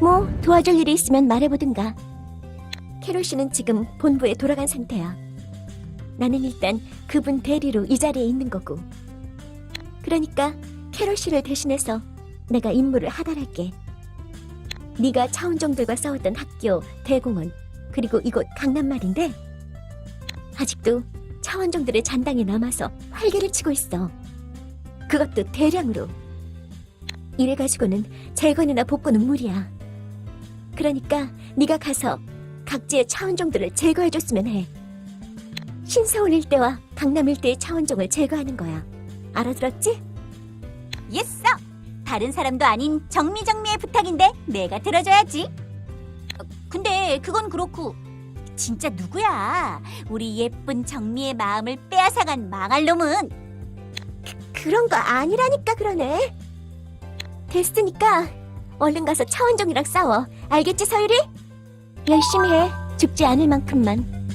뭐 도와줄 일이 있으면 말해보든가. 캐롤 씨는 지금 본부에 돌아간 상태야. 나는 일단 그분 대리로 이 자리에 있는 거고. 그러니까 캐롤 씨를 대신해서 내가 임무를 하달할게. 네가 차원종들과 싸웠던 학교, 대공원, 그리고 이곳 강남 말인데 아직도 차원종들의 잔당에 남아서 활개를 치고 있어. 그것도 대량으로. 이래가지고는 재건이나 복구는 무리야. 그러니까 네가 가서 각지의 차원종들을 제거해줬으면 해. 신서울 일대와 강남 일대의 차원종을 제거하는 거야. 알아들었지? 예스! 다른 사람도 아닌 정미정미의 부탁인데 내가 들어줘야지. 어, 근데 그건 그렇고 진짜 누구야? 우리 예쁜 정미의 마음을 빼앗아간 망할 놈은 그런 거 아니라니까 그러네. 됐으니까 얼른 가서 차원종이랑 싸워. 알겠지 서유리? 열심히 해. 죽지 않을 만큼만.